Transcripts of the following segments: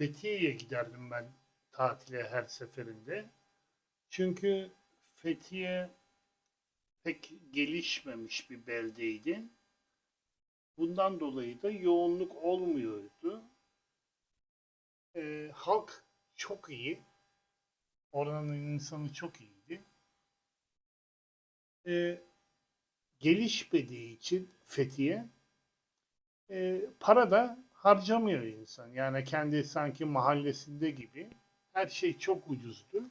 Fethiye'ye giderdim ben tatile her seferinde. Çünkü Fethiye pek gelişmemiş bir beldeydi. Bundan dolayı da yoğunluk olmuyordu. Ee, halk çok iyi. Oranın insanı çok iyiydi. Ee, gelişmediği için Fethiye e, para da harcamıyor insan. Yani kendi sanki mahallesinde gibi. Her şey çok ucuzdu.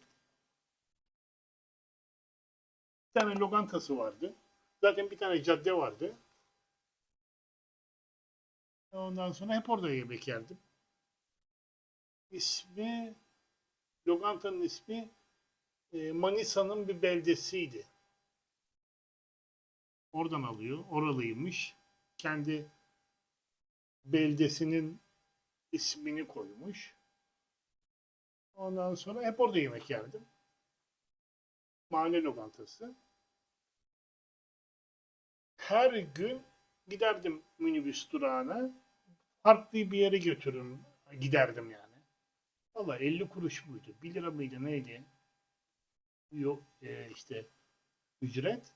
Bir tane lokantası vardı. Zaten bir tane cadde vardı. Ondan sonra hep orada yemek yerdim. İsmi, lokantanın ismi e, Manisa'nın bir beldesiydi. Oradan alıyor. Oralıymış. Kendi beldesinin ismini koymuş. Ondan sonra hep orada yemek yerdim. Mahalle lokantası. Her gün giderdim minibüs durağına. Farklı bir yere götürün giderdim yani. Valla 50 kuruş muydu? 1 lira mıydı neydi? Yok e, işte ücret.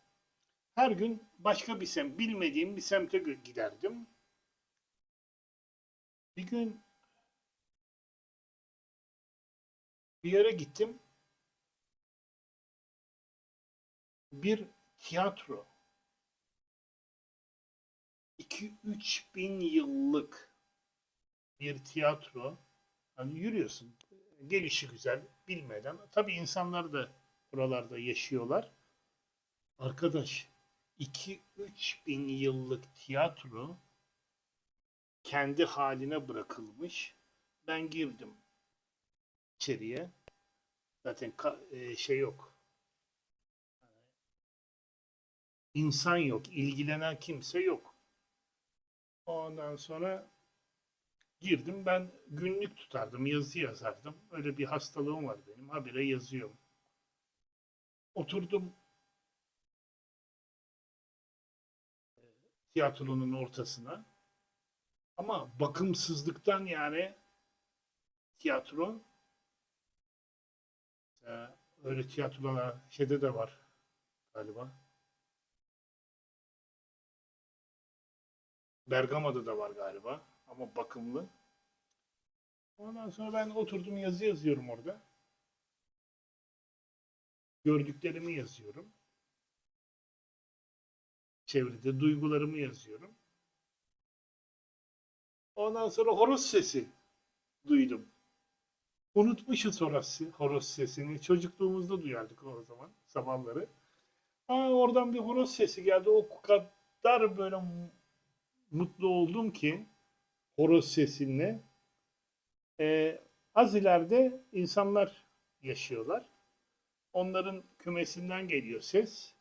Her gün başka bir semt, bilmediğim bir semte giderdim. Bir gün bir yere gittim. Bir tiyatro. 2-3 bin yıllık bir tiyatro. Hani yürüyorsun. Gelişi güzel bilmeden. Tabii insanlar da buralarda yaşıyorlar. Arkadaş 2-3 bin yıllık tiyatro kendi haline bırakılmış. Ben girdim içeriye. Zaten e, şey yok. İnsan yok. ilgilenen kimse yok. Ondan sonra girdim. Ben günlük tutardım. Yazı yazardım. Öyle bir hastalığım var benim. Habire yazıyorum. Oturdum tiyatronun ortasına. Ama bakımsızlıktan yani tiyatro e, öyle tiyatrolar şeyde de var galiba. Bergama'da da var galiba ama bakımlı. Ondan sonra ben oturdum yazı yazıyorum orada. Gördüklerimi yazıyorum. Çevrede duygularımı yazıyorum. Ondan sonra horoz sesi duydum. Unutmuşuz horoz, horoz sesini. Çocukluğumuzda duyardık o zaman sabahları. Aa, oradan bir horoz sesi geldi. O kadar böyle mu- mutlu oldum ki horoz sesinle. Ee, az ileride insanlar yaşıyorlar. Onların kümesinden geliyor ses.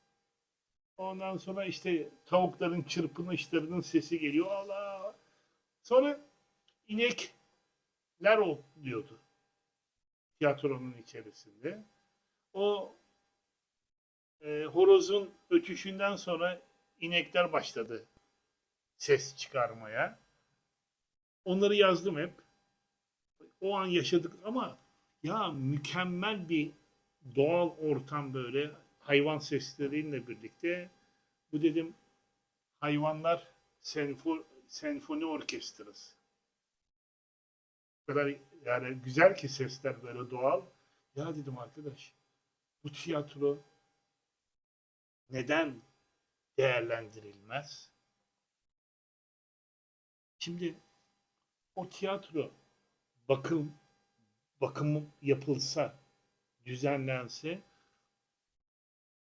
Ondan sonra işte tavukların çırpınışlarının sesi geliyor. Allah! Sonra inekler oluyordu tiyatronun içerisinde. O e, horozun ötüşünden sonra inekler başladı ses çıkarmaya. Onları yazdım hep. O an yaşadık ama ya mükemmel bir doğal ortam böyle hayvan sesleriyle birlikte bu dedim hayvanlar senfo, senfoni orkestrası. O kadar yani güzel ki sesler böyle doğal. Ya dedim arkadaş bu tiyatro neden değerlendirilmez? Şimdi o tiyatro bakım bakımı yapılsa, düzenlense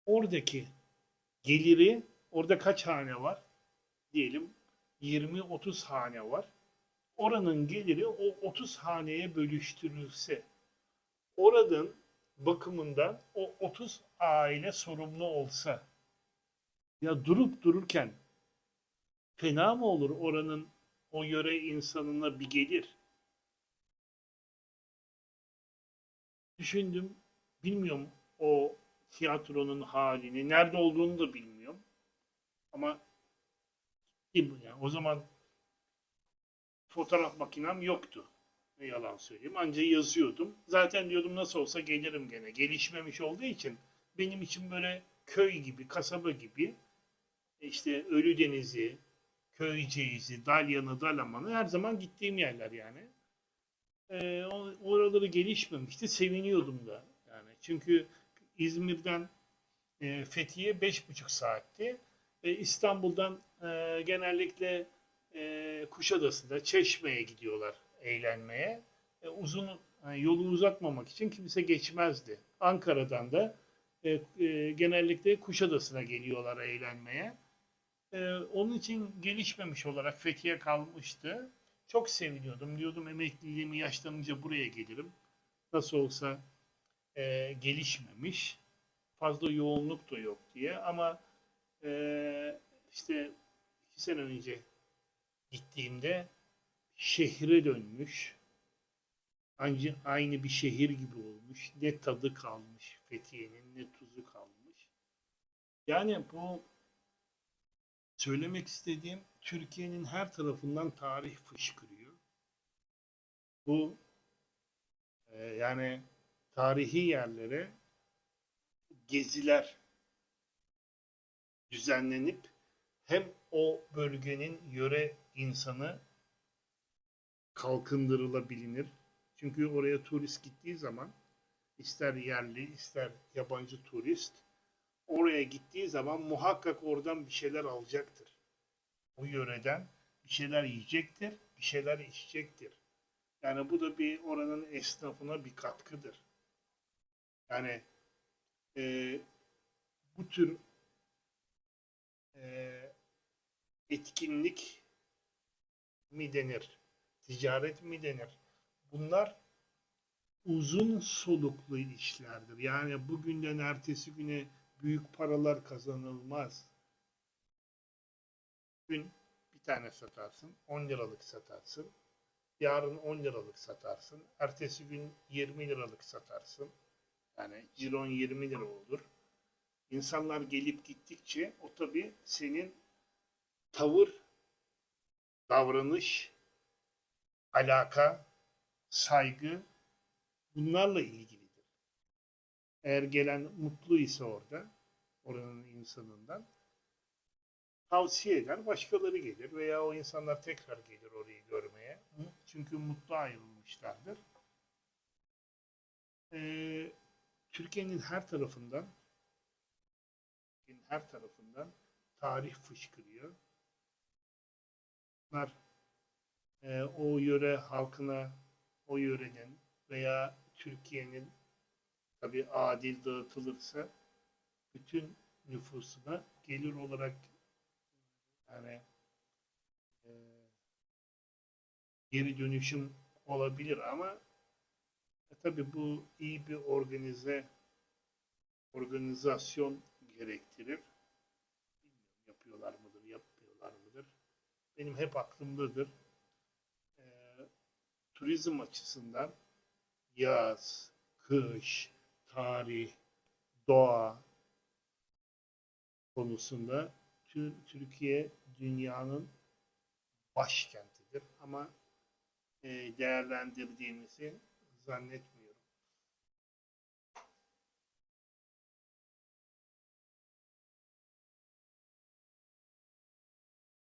oradaki geliri orada kaç hane var? Diyelim 20-30 hane var. Oranın geliri o 30 haneye bölüştürülse oranın bakımından o 30 aile sorumlu olsa ya durup dururken fena mı olur oranın o yöre insanına bir gelir? Düşündüm. Bilmiyorum o tiyatronun halini. Nerede olduğunu da bilmiyorum. Ama yani o zaman fotoğraf makinem yoktu. Ne yalan söyleyeyim. Anca yazıyordum. Zaten diyordum nasıl olsa gelirim gene. Gelişmemiş olduğu için benim için böyle köy gibi, kasaba gibi işte Ölüdeniz'i, Köyceğiz'i, Dalyan'ı, Dalaman'ı her zaman gittiğim yerler yani. O- oraları gelişmemişti. Seviniyordum da. Yani çünkü İzmir'den e, Fethiye beş buçuk saatti. E, İstanbul'dan e, genellikle e, Kuşadası'da Çeşme'ye gidiyorlar eğlenmeye. E, uzun e, yolu uzatmamak için kimse geçmezdi. Ankara'dan da e, e, genellikle Kuşadası'na geliyorlar eğlenmeye. E, onun için gelişmemiş olarak Fethiye kalmıştı. Çok seviniyordum. Diyordum emekliliğimi yaşlanınca buraya gelirim. Nasıl olsa e, gelişmemiş. Fazla yoğunluk da yok diye. Ama e, işte iki sene önce gittiğimde şehre dönmüş. Aynı, aynı bir şehir gibi olmuş. Ne tadı kalmış Fethiye'nin ne tuzu kalmış. Yani bu söylemek istediğim Türkiye'nin her tarafından tarih fışkırıyor. Bu e, yani tarihi yerlere geziler düzenlenip hem o bölgenin yöre insanı kalkındırılabilir. Çünkü oraya turist gittiği zaman ister yerli ister yabancı turist oraya gittiği zaman muhakkak oradan bir şeyler alacaktır. O yöreden bir şeyler yiyecektir, bir şeyler içecektir. Yani bu da bir oranın esnafına bir katkıdır. Yani e, bu tür e, etkinlik mi denir, ticaret mi denir? Bunlar uzun soluklu işlerdir. Yani bugünden ertesi güne büyük paralar kazanılmaz. Gün bir tane satarsın, 10 liralık satarsın. Yarın 10 liralık satarsın. Ertesi gün 20 liralık satarsın. Yani ciron 20 lira olur. İnsanlar gelip gittikçe o tabii senin tavır, davranış, alaka, saygı bunlarla ilgilidir. Eğer gelen mutlu ise orada, oranın insanından tavsiye eder, başkaları gelir veya o insanlar tekrar gelir orayı görmeye. Çünkü mutlu ayrılmışlardır. Ee, Türkiye'nin her tarafından her tarafından tarih fışkırıyor. Bunlar e, o yöre halkına, o yörenin veya Türkiye'nin tabi adil dağıtılırsa bütün nüfusuna gelir olarak yani e, geri dönüşüm olabilir ama e, tabi bu iyi bir organize organizasyon gerektirir. Benim hep aklımdadır. E, turizm açısından yaz, kış, tarih, doğa konusunda Türkiye dünyanın başkentidir ama e, değerlendirdiğimizi zannetmiyorum.